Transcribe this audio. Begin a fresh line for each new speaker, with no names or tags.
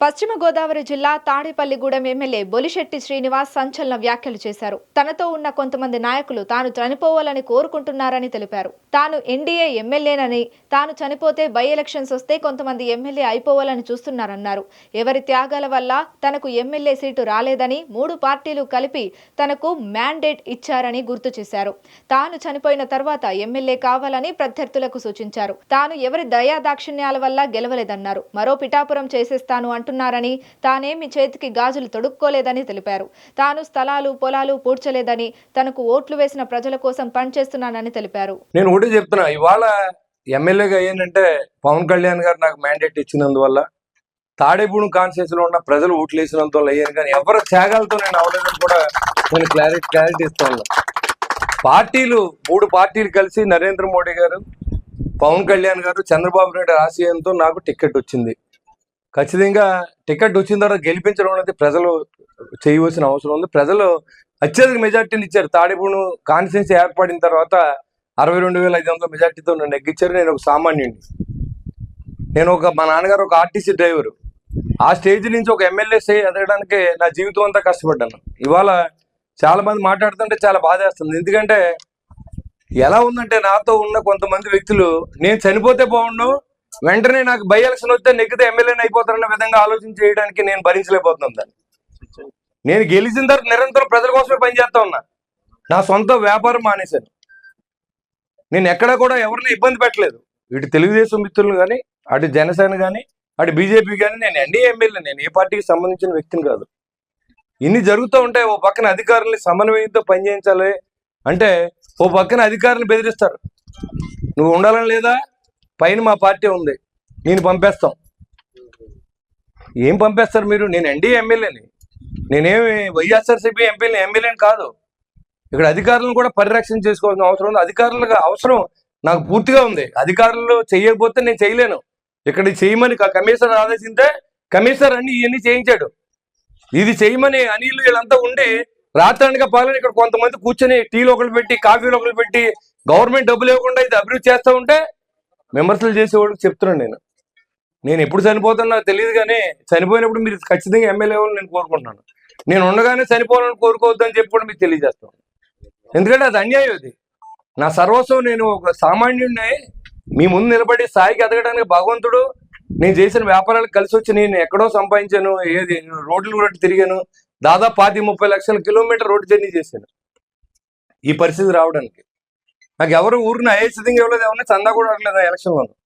పశ్చిమ గోదావరి జిల్లా తాడేపల్లిగూడెం ఎమ్మెల్యే బొలిశెట్టి శ్రీనివాస్ సంచలన వ్యాఖ్యలు చేశారు. తనతో ఉన్న కొంతమంది నాయకులు తాను చనిపోవాలని కోరుకుంటున్నారని తెలిపారు. తాను ఎన్డీఏ ఎమ్మెల్యేనని తాను చనిపోతే బై ఎలక్షన్స్ వస్తే కొంతమంది ఎమ్మెల్యే అయిపోవాలని చూస్తున్నారన్నారు. ఎవరి త్యాగాల వల్ల తనకు ఎమ్మెల్యే సీటు రాలేదని మూడు పార్టీలు కలిపి తనకు మ్యాండేట్ ఇచ్చారని గుర్తు చేశారు. తాను చనిపోయిన తర్వాత ఎమ్మెల్యే కావాలని ప్రత్యర్థులకు సూచించారు. తాను ఎవరి దయాదాక్షిణ్యాల వల్ల గెలవలేదన్నారు. మరో పిఠాపురం చేసేస్తాను అంటున్నారని తానేమి చేతికి గాజులు తొడుక్కోలేదని తెలిపారు. తాను స్థలాలు పొలాలు పూడ్చలేదని తనకు ఓట్లు వేసిన ప్రజల కోసం పనిచేస్తున్నానని తెలిపారు.
నేను ఒకటి చెప్తున్నా ఇవాళ ఎమ్మెల్యేగా అయ్యానంటే పవన్ కళ్యాణ్ గారు నాకు మ్యాండేట్ ఇచ్చినందువల్ల తాడేపూడి కాన్షియస్లో ఉన్న ప్రజలు ఓట్లు వేసినందువల్ల అయ్యాను కానీ ఎవరి త్యాగాలతో నేను అవ్వలేదని కూడా నేను క్లారిటీ క్లారిటీ ఇస్తాను పార్టీలు మూడు పార్టీలు కలిసి నరేంద్ర మోడీ గారు పవన్ కళ్యాణ్ గారు చంద్రబాబు నాయుడు ఆశయంతో నాకు టికెట్ వచ్చింది. ఖచ్చితంగా టికెట్ వచ్చిన తర్వాత గెలిపించడం అనేది ప్రజలు చేయవలసిన అవసరం ఉంది. ప్రజలు అత్యధిక మెజార్టీని ఇచ్చారు. తాడేపూడి కాన్స్టిట్యూన్సీ ఏర్పడిన తర్వాత అరవై రెండు వేల ఐదు వందల మెజార్టీతో నన్ను ఎగ్గించారు నేను ఒక సామాన్యుడిని. నేను ఒక మా నాన్నగారు ఒక ఆర్టీసీ డ్రైవరు. ఆ స్టేజ్ నుంచి ఒక ఎమ్మెల్యే స్టే ఎదగడానికి నా జీవితం అంతా కష్టపడ్డాను. ఇవాళ చాలా మంది మాట్లాడుతుంటే చాలా బాధేస్తుంది. ఎందుకంటే ఎలా ఉందంటే నాతో ఉన్న కొంతమంది వ్యక్తులు నేను చనిపోతే బాగుండు వెంటనే నాకు బై ఎలక్షన్ వస్తే నెగ్గితే ఎమ్మెల్యేని అయిపోతారన్న విధంగా ఆలోచన చేయడానికి నేను భరించలేకపోతున్నాను దాన్ని. నేను గెలిచిన తర్వాత నిరంతరం ప్రజల కోసమే పనిచేస్తా ఉన్నా. నా సొంత వ్యాపారం మానేశాను. నేను ఎక్కడ కూడా ఎవరిని ఇబ్బంది పెట్టలేదు. ఇటు తెలుగుదేశం మిత్రులు కానీ అటు జనసేన కానీ అటు బీజేపీ కానీ నేను ఎన్డీఏ ఎమ్మెల్యే నేను ఏ పార్టీకి సంబంధించిన వ్యక్తిని కాదు. ఇన్ని జరుగుతూ ఉంటాయి ఓ పక్కన అధికారుల్ని సమన్వయంతో పనిచేయించాలి అంటే ఓ పక్కన అధికారులను బెదిరిస్తారు. నువ్వు ఉండాలని లేదా? పైన మా పార్టీ ఉంది. నేను పంపేస్తాం. ఏం పంపేస్తారు మీరు? నేను ఎన్డీ ఎమ్మెల్యేని. నేనేమి వైఎస్ఆర్సీపీ ఎంపీని ఎమ్మెల్యేని కాదు. ఇక్కడ అధికారులను కూడా పరిరక్షణ చేసుకోవాల్సిన అవసరం ఉంది. అధికారులకు అవసరం నాకు పూర్తిగా ఉంది. అధికారులు చేయకపోతే నేను చేయలేను. ఇక్కడ చేయమని కమిషనర్ ఆదేశిస్తే కమిషనర్ అన్ని ఇవన్నీ చేయించాడు. ఇది చేయమని అనిల్ వీళ్ళంతా ఉండి రాత్రానిక పాలన ఇక్కడ కొంతమంది కూర్చొని టీలు ఒకరు పెట్టి కాఫీలు ఒకరు పెట్టి గవర్నమెంట్ డబ్బులు ఇవ్వకుండా ఇది అభివృద్ధి చేస్తూ ఉంటే విమర్శలు చేసేవాడికి చెప్తున్నాను నేను. నేను ఎప్పుడు చనిపోతానో నాకు తెలియదు కానీ చనిపోయినప్పుడు మీరు ఖచ్చితంగా ఎమ్మెల్యే అవ్వాలని నేను కోరుకుంటున్నాను. నేను ఉండగానే చనిపోవాలని కోరుకోవద్దు అని చెప్పి కూడా మీకు తెలియజేస్తాను. ఎందుకంటే అది అన్యాయం అది. నా సర్వస్వం నేను ఒక సామాన్యుడిని మీ ముందు నిలబడి స్థాయికి ఎదగడానికి భగవంతుడు. నేను చేసిన వ్యాపారాలకు కలిసి వచ్చి నేను ఎక్కడో సంపాదించాను ఏది రోడ్లు కూడా తిరిగాను. దాదాపు పాతి ముప్పై లక్షల కిలోమీటర్ రోడ్డు జర్నీ చేశాను. ఈ పరిస్థితి రావడానికి. నాకు ఎవరు ఊరిని అయ్యేసిద్ధంగా ఇవ్వలేదు ఎవరిని చందా కూడా అడగలేదు ఎలక్షన్లో